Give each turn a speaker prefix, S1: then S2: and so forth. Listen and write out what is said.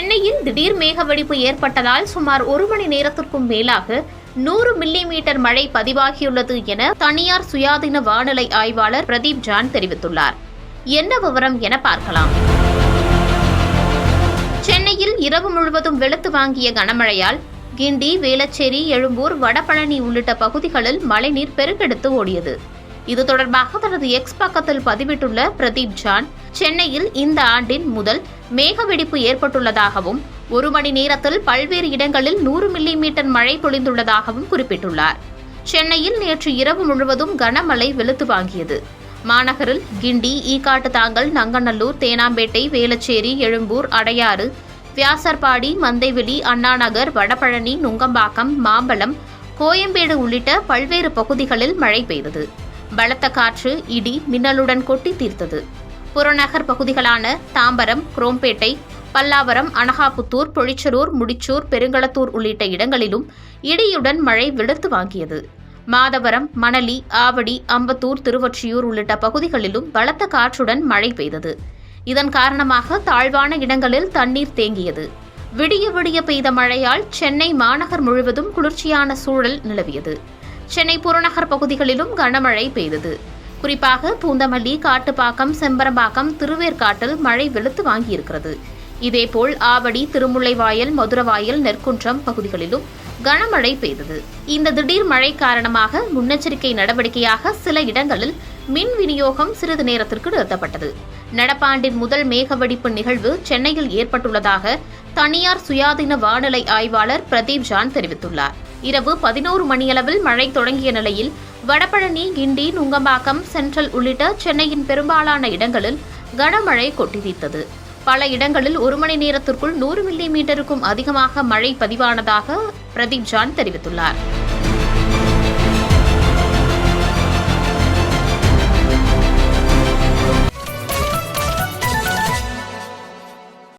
S1: சென்னையில் திடீர் மேகவெடிப்பு ஏற்பட்டதால் சுமார் ஒரு மணி நேரத்திற்கும் மேலாக நூறு மில்லி மீட்டர் மழை பதிவாகியுள்ளது என தனியார் சுயாதீன வானிலை ஆய்வாளர் பிரதீப் ஜான் தெரிவித்துள்ளார். என்ன விவரம் என பார்க்கலாம். சென்னையில் இரவு முழுவதும் வெளுத்து வாங்கிய கனமழையால் கிண்டி வேளச்சேரி எழும்பூர் வடபழனி உள்ளிட்ட பகுதிகளில் மழைநீர் பெருக்கெடுத்து ஓடியது. இது தொடர்பாக தனது எக்ஸ் பக்கத்தில் பதிவிட்டுள்ள பிரதீப் ஜான் சென்னையில் இந்த ஆண்டின் முதல் மேகவெடிப்பு ஏற்பட்டுள்ளதாகவும் ஒரு மணி நேரத்தில் பல்வேறு இடங்களில் நூறு மில்லி மீட்டர் மழை பொழிந்துள்ளதாகவும் குறிப்பிட்டுள்ளார். சென்னையில் நேற்று இரவு முழுவதும் கனமழை வெளுத்து வாங்கியது. மாநகரில் கிண்டி ஈக்காட்டுத்தாங்கல் நங்கநல்லூர் தேனாம்பேட்டை வேலச்சேரி எழும்பூர் அடையாறு வியாசர்பாடி மந்தைவெளி அண்ணாநகர் வடபழனி நுங்கம்பாக்கம் மாம்பலம் கோயம்பேடு உள்ளிட்ட பல்வேறு பகுதிகளில் மழை பெய்தது. பலத்த காற்று இடி மின்னலுடன் கொட்டி தீர்த்தது. புறநகர் பகுதிகளான தாம்பரம் குரோம்பேட்டை பல்லாவரம் அனகாபுத்தூர் பொழிச்சலூர் முடிச்சூர் பெருங்களத்தூர் உள்ளிட்ட இடங்களிலும் இடியுடன் மழை வெளுத்து வாங்கியது. மாதவரம் மணலி ஆவடி அம்பத்தூர் திருவொற்றியூர் உள்ளிட்ட பகுதிகளிலும் பலத்த காற்றுடன் மழை பெய்தது. இதன் காரணமாக தாழ்வான இடங்களில் தண்ணீர் தேங்கியது. விடிய விடிய பெய்த மழையால் சென்னை மாநகர் முழுவதும் குளிர்ச்சியான சூழல் நிலவியது. சென்னை புறநகர் பகுதிகளிலும் கனமழை பெய்தது. குறிப்பாக பூந்தமல்லி காட்டுப்பாக்கம் செம்பரம்பாக்கம் திருவேற்காட்டில் மழை வெளுத்து வாங்கியிருக்கிறது. இதேபோல் ஆவடி திருமுல்லைவாயல் மதுரவாயல் நெற்குன்றம் பகுதிகளிலும் கனமழை பெய்தது. இந்த திடீர் மழை காரணமாக முன்னெச்சரிக்கை நடவடிக்கையாக சில இடங்களில் மின் விநியோகம் சிறிது நேரத்திற்கு நிறுத்தப்பட்டது. நடப்பாண்டின் முதல் மேகவெடிப்பு நிகழ்வு சென்னையில் ஏற்பட்டுள்ளதாக தனியார் சுயாதீன வானிலை ஆய்வாளர் பிரதீப் ஜான் தெரிவித்துள்ளார். இரவு பதினோரு மணியளவில் மழை தொடங்கிய நிலையில் வடபழனி கிண்டி நுங்கம்பாக்கம் சென்ட்ரல் உள்ளிட்ட சென்னையின் பெரும்பாலான இடங்களில் கனமழை கொட்டித்தீர்த்தது பல இடங்களில் ஒரு மணி நேரத்திற்குள் நூறு மில்லி மீட்டருக்கும் அதிகமாக மழை பதிவானதாக பிரதீப் ஜான் தெரிவித்துள்ளார்.